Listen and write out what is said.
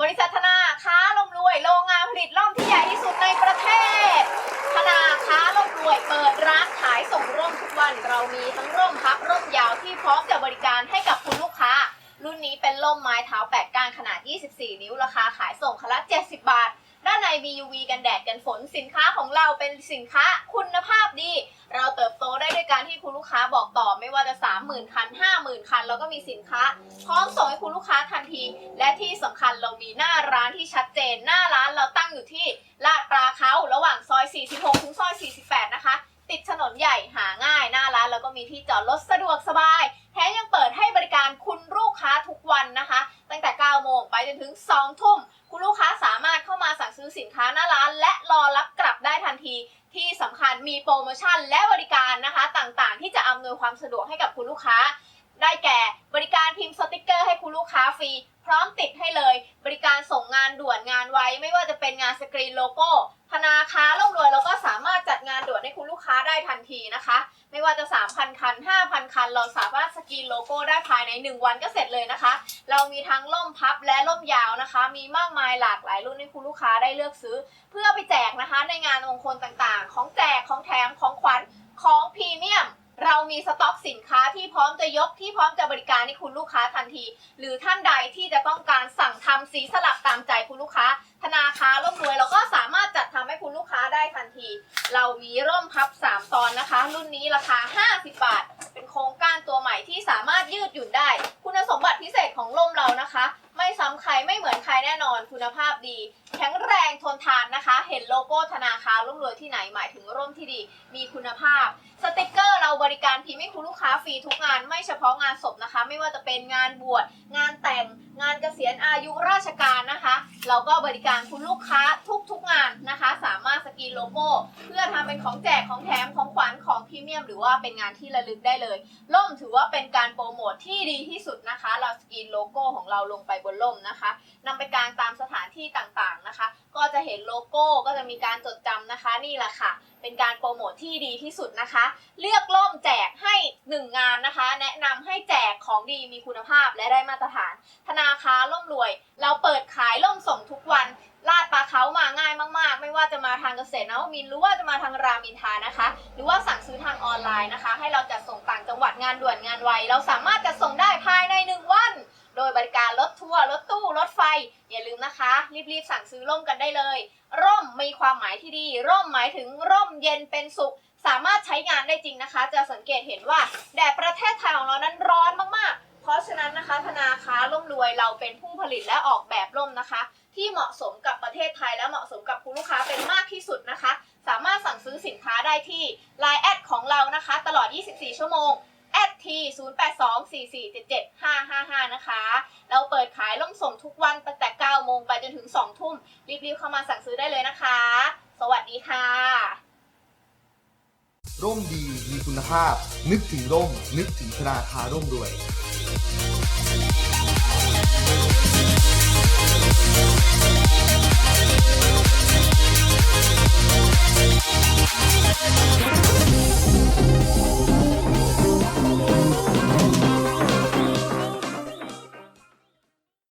บริษัทธนาค้าร่มรวย โรงงานผลิตร่มที่ใหญ่ที่สุดในประเทศ ธนาค้าร่มรวยเปิดร้านขายส่งร่มทุกวัน เรามีทั้งร่มพับร่มยาวที่พร้อมจะบริการให้กับคุณลูกค้า รุ่นนี้เป็นร่มไม้เท้าแปดก้านขนาด 24 นิ้วราคาขายส่งคละ 70 บาท ด้านในมี UV กันแดดกันฝนสินค้าของเราเป็นสินค้าคุณภาพดี เราเติบโตได้ด้วยการที่คุณลูกค้าบอกต่อไม่ว่าจะ 30,000 คัน 50,000 คัน แล้วก็มีสินค้าพร้อมส่ง นหน้าร้านเราตั้งอยู่ที่ลาดปลาเขาระหว่างซอย 46 ถึงซอย 48 นะคะ ติดถนนใหญ่หาง่ายหน้าร้านแล้วก็มีที่จอดรถสะดวกสบาย แถมยังเปิดให้บริการคุณลูกค้าทุกวันนะคะ ตั้งแต่ 9 โมงไปจนถึง 2 ทุ่ม คุณลูกค้าสามารถเข้ามาสั่งซื้อสินค้าหน้าร้าน และรอรับกลับได้ทันทีที่สำคัญมีโปรโมชั่นและบริการนะคะต่างๆ ที่จะอำนวยความสะดวกให้กับคุณลูกค้า ได้แก่บริการพิมพ์สติกเกอร์ให้คุณลูกค้าฟรี พร้อมติดให้เลย บริการส่งงานด่วนงานไวไม่ว่าจะเป็นงานสกรีนโลโก้ธนาคารร่ำรวยเราก็สามารถจัดงานด่วนให้คุณลูกค้าได้ทันทีนะคะ ไม่ว่าจะ 3,000 คัน 5,000 คัน เราสามารถสกรีนโลโก้ได้ภายใน 1 วันก็เสร็จเลยนะคะ เรามีทั้งล่มพับและล่มยาวนะคะ มีมากมายหลากหลายรุ่นให้คุณลูกค้าได้เลือกซื้อ เพื่อไปแจกนะคะในงานมงคลต่างๆ ของแจกของแถมของขวัญของพรีเมียม เรามีสต็อกสินค้าที่พร้อมจะยกที่พร้อมจะบริการให้คุณลูกค้าทันที หรือท่านใดที่จะต้องการสั่งทำสีสลับตามใจคุณลูกค้า ธนาคารร่มรวยเราก็สามารถจัดทำให้คุณลูกค้าได้ทันที เรามีร่มพับ 3 ตอนนะคะ รุ่นนี้ราคา 50 บาท เป็นโครงก้านตัวใหม่ที่สามารถยืดหยุ่นได้ คุณสมบัติพิเศษของร่มเรานะคะ ไม่ซ้ำใครไม่เหมือนใครแน่นอนคุณภาพดีแข็งแรงทนทานนะคะ เห็นโลโก้ธนาคารร่มรวยที่ไหนหมายถึงร่มที่ดี มีคุณภาพสติกเก บริการพิมพ์ให้คุณลูกค้าฟรีทุกงานไม่เฉพาะงานศพนะคะ ไม่ว่าจะเป็นงานบวชงานแต่งงานเกษียณอายุราชการนะคะ เราก็บริการคุณลูกค้าทุกๆงานนะคะ สามารถสกรีนโลโก้ เพื่อทำเป็นของแจกของแถมของขวัญของพรีเมียม หรือว่าเป็นงานที่ระลึกได้เลยล่มถือว่าเป็นการโปรโมทที่ดีที่สุดนะคะ เราสกรีนโลโก้ของเราลงไปบนล่มนะคะนำไปกางตามสถานที่ต่างๆนะคะ ก็จะเห็นโลโก้ก็จะมีการจดจำนะคะนี่แหละค่ะ เป็นการโปรโมทที่ดีที่สุดนะคะ เลือกล่มแจกให้1งานนะคะ แนะนำให้แจกของดีมีคุณภาพและได้มาตรฐาน ธนาคารล่มรวย เราเปิดขายล่มส่งทุกวันลาดปลาเขามาง่ายมากๆ ไม่ว่าจะมาทางเกษตรนวมินหรือว่าจะมาทางรามินทานะคะ หรือว่าสั่งซื้อทางออนไลน์นะคะ ให้เราจัดส่งต่างจังหวัดงานด่วนงานไว เราสามารถจัดส่งได้ภายใน1วัน โดยบริการรถทัวร์รถตู้รถไฟ อย่าลืมนะคะ รีบๆสั่งซื้อร่มกันได้เลย ทีดี ร่มหมายถึงร่มเย็นเป็นสุข สามารถใช้งานได้จริงนะคะ จะสังเกตเห็นว่าแดดประเทศไทยของเรานั้นร้อนมากๆ เพราะฉะนั้นนะคะธนาคารร่มรวยเราเป็นผู้ผลิตและออกแบบร่มนะคะ ที่เหมาะสมกับประเทศไทยและเหมาะสมกับคุณลูกค้าเป็นมากที่สุดนะคะ สามารถสั่งซื้อสินค้าได้ที่ Line แอดของเรานะคะ ตลอด 24 ชั่วโมงแอดที0824477555 นะคะ เราเปิดขายล่มส่งทุกวันตั้งแต่ 9 โมงไปจนถึง 2 ทุ่ม รีบๆเข้ามาสั่งซื้อได้เลยนะคะ สวัสดีค่ะ ร่มดีมีคุณภาพ นึกถึงร่ม นึกถึงธนาคารร่มรวย